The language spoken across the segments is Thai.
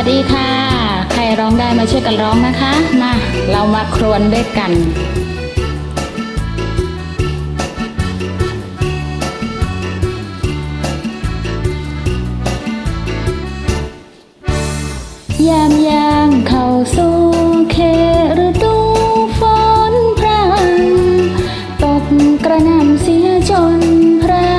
วัสดีค่ะ ใครร้องได้มาช่วยกันร้องนะคะ มาเรามาครวนด้วยกันยามยามเข้าสู่เขฤดูฝนพรำตกกระนำเสียจนพระ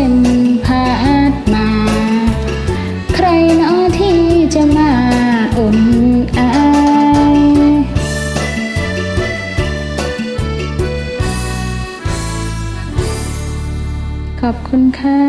้นพาดมา ใครนาะที่จะมาอุ่นไอขอบคุณค่ะ